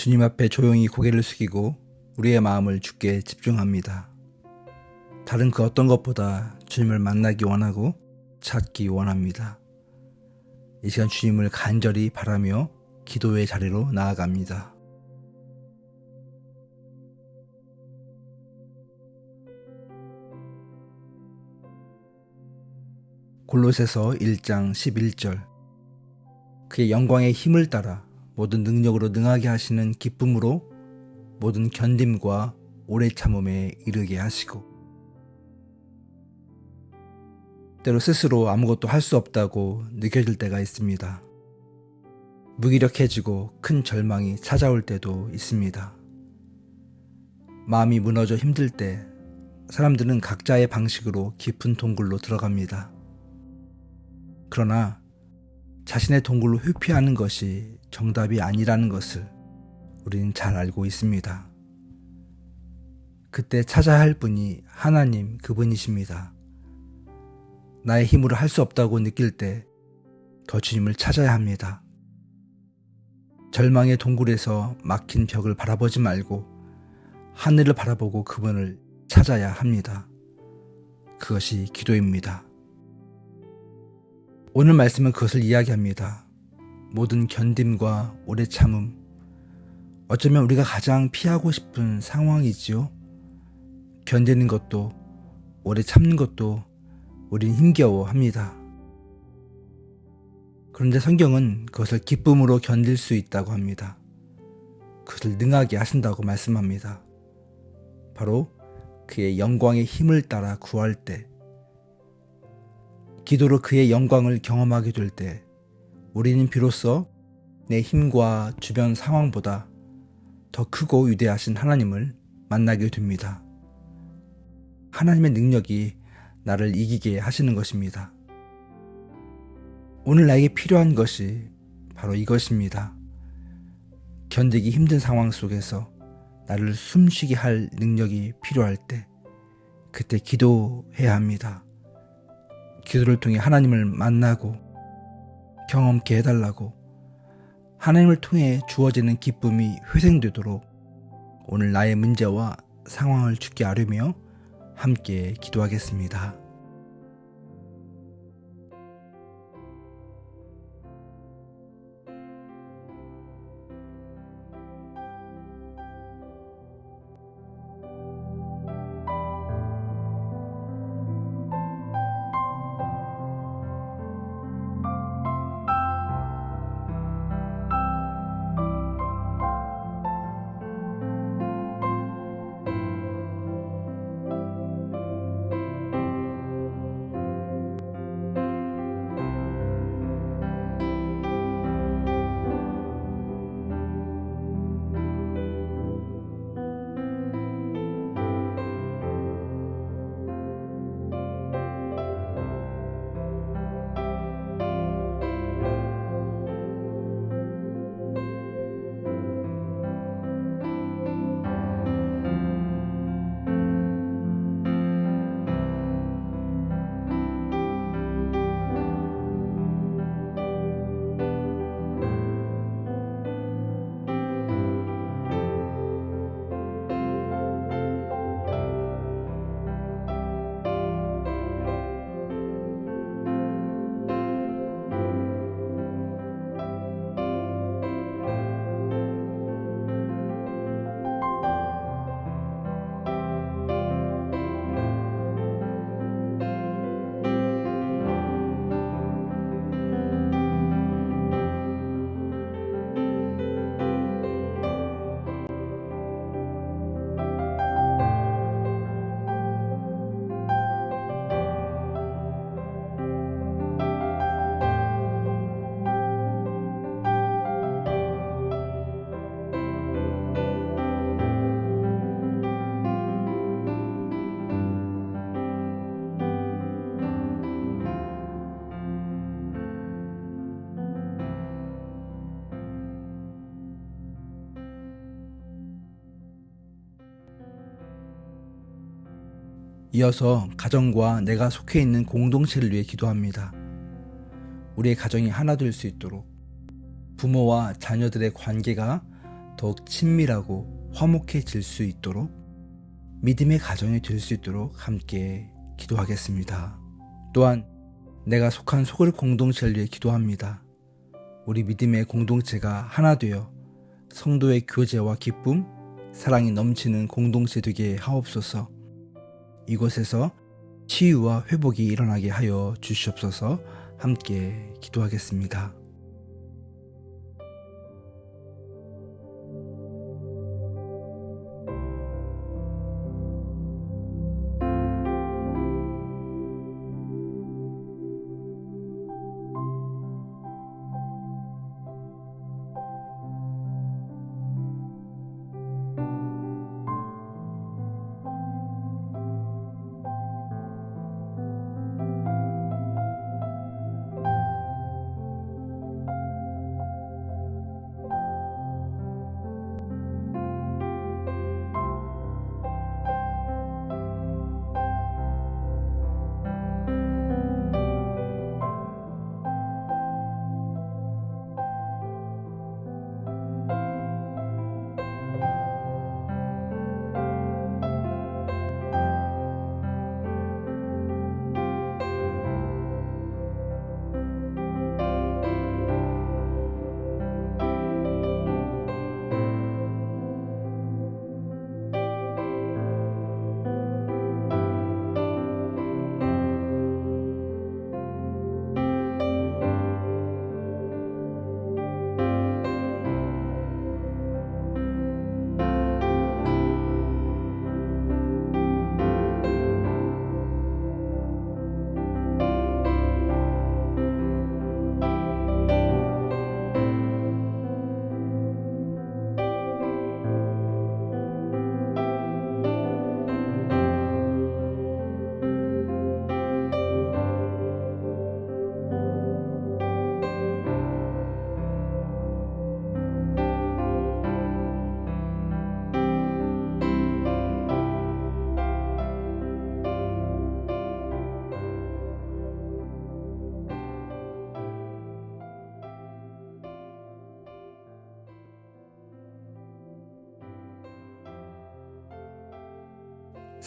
주님 앞에 조용히 고개를 숙이고 우리의 마음을 주께 집중합니다. 다른 그 어떤 것보다 주님을 만나기 원하고 찾기 원합니다. 이 시간 주님을 간절히 바라며 기도의 자리로 나아갑니다. 골로새서 1장 11절 그의 영광의 힘을 따라 모든 능력으로 능하게 하시는 기쁨으로 모든 견딤과 오래 참음에 이르게 하시고 때로 스스로 아무것도 할 수 없다고 느껴질 때가 있습니다. 무기력해지고 큰 절망이 찾아올 때도 있습니다. 마음이 무너져 힘들 때 사람들은 각자의 방식으로 깊은 동굴로 들어갑니다. 그러나 자신의 동굴로 회피하는 것이 정답이 아니라는 것을 우리는 잘 알고 있습니다. 그때 찾아야 할 분이 하나님 그분이십니다. 나의 힘으로 할 수 없다고 느낄 때 더 주님을 찾아야 합니다. 절망의 동굴에서 막힌 벽을 바라보지 말고 하늘을 바라보고 그분을 찾아야 합니다. 그것이 기도입니다. 오늘 말씀은 그것을 이야기합니다. 모든 견딤과 오래 참음. 어쩌면 우리가 가장 피하고 싶은 상황이지요. 견디는 것도 오래 참는 것도 우린 힘겨워 합니다. 그런데 성경은 그것을 기쁨으로 견딜 수 있다고 합니다. 그것을 능하게 하신다고 말씀합니다. 바로 그의 영광의 힘을 따라 구할 때, 기도로 그의 영광을 경험하게 될 때, 우리는 비로소 내 힘과 주변 상황보다 더 크고 위대하신 하나님을 만나게 됩니다. 하나님의 능력이 나를 이기게 하시는 것입니다. 오늘 나에게 필요한 것이 바로 이것입니다. 견디기 힘든 상황 속에서 나를 숨쉬게 할 능력이 필요할 때, 그때 기도해야 합니다. 기도를 통해 하나님을 만나고 경험케 해달라고 하나님을 통해 주어지는 기쁨이 회생되도록 오늘 나의 문제와 상황을 죽게 아뢰며 함께 기도하겠습니다. 이어서 가정과 내가 속해 있는 공동체를 위해 기도합니다. 우리의 가정이 하나 될 수 있도록 부모와 자녀들의 관계가 더욱 친밀하고 화목해질 수 있도록 믿음의 가정이 될 수 있도록 함께 기도하겠습니다. 또한 내가 속한 소그룹 공동체를 위해 기도합니다. 우리 믿음의 공동체가 하나 되어 성도의 교제와 기쁨, 사랑이 넘치는 공동체 되게 하옵소서. 이곳에서 치유와 회복이 일어나게 하여 주시옵소서 함께 기도하겠습니다.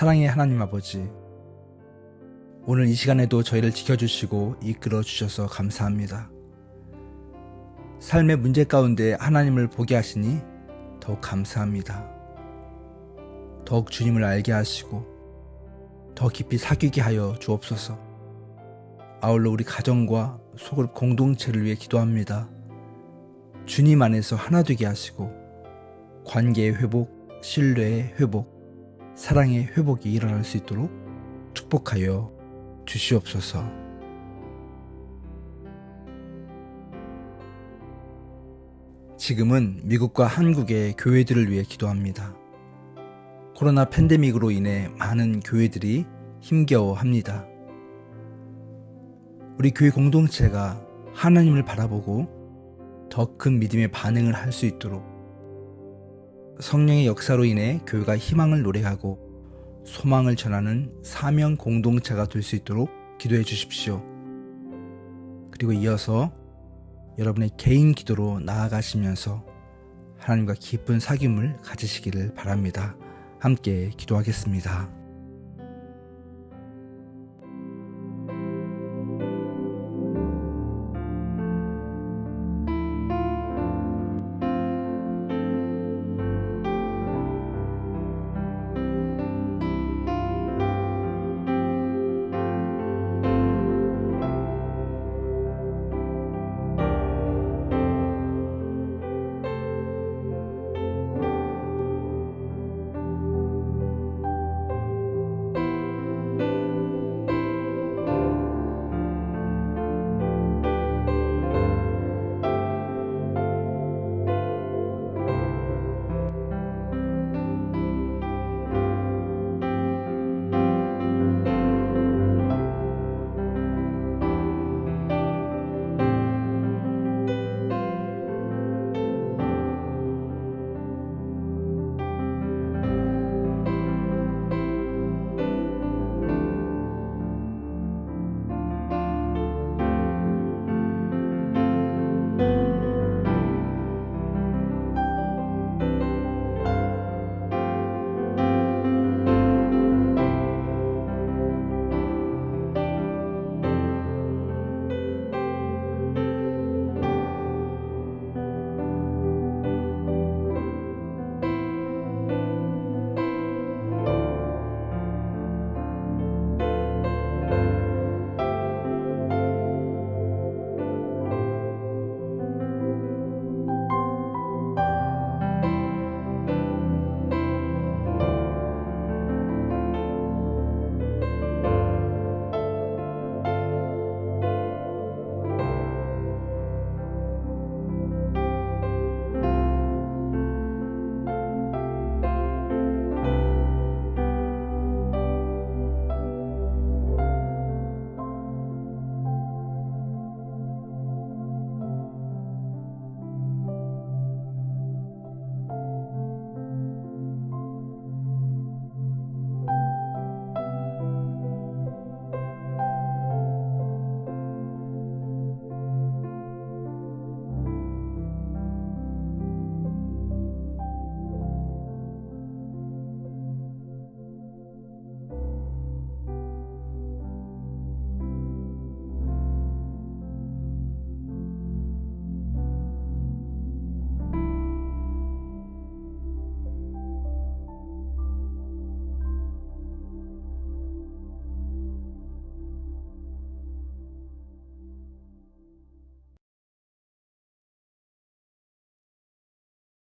사랑의 하나님 아버지, 오늘 이 시간에도 저희를 지켜주시고 이끌어 주셔서 감사합니다. 삶의 문제 가운데 하나님을 보게 하시니 더욱 감사합니다. 더욱 주님을 알게 하시고 더 깊이 사귀게 하여 주옵소서. 아울러 우리 가정과 소그룹 공동체를 위해 기도합니다. 주님 안에서 하나 되게 하시고 관계의 회복, 신뢰의 회복, 사랑의 회복이 일어날 수 있도록 축복하여 주시옵소서. 지금은 미국과 한국의 교회들을 위해 기도합니다. 코로나 팬데믹으로 인해 많은 교회들이 힘겨워 합니다. 우리 교회 공동체가 하나님을 바라보고 더 큰 믿음의 반응을 할 수 있도록 성령의 역사로 인해 교회가 희망을 노래하고 소망을 전하는 사명 공동체가 될 수 있도록 기도해 주십시오. 그리고 이어서 여러분의 개인 기도로 나아가시면서 하나님과 깊은 사귐을 가지시기를 바랍니다. 함께 기도하겠습니다.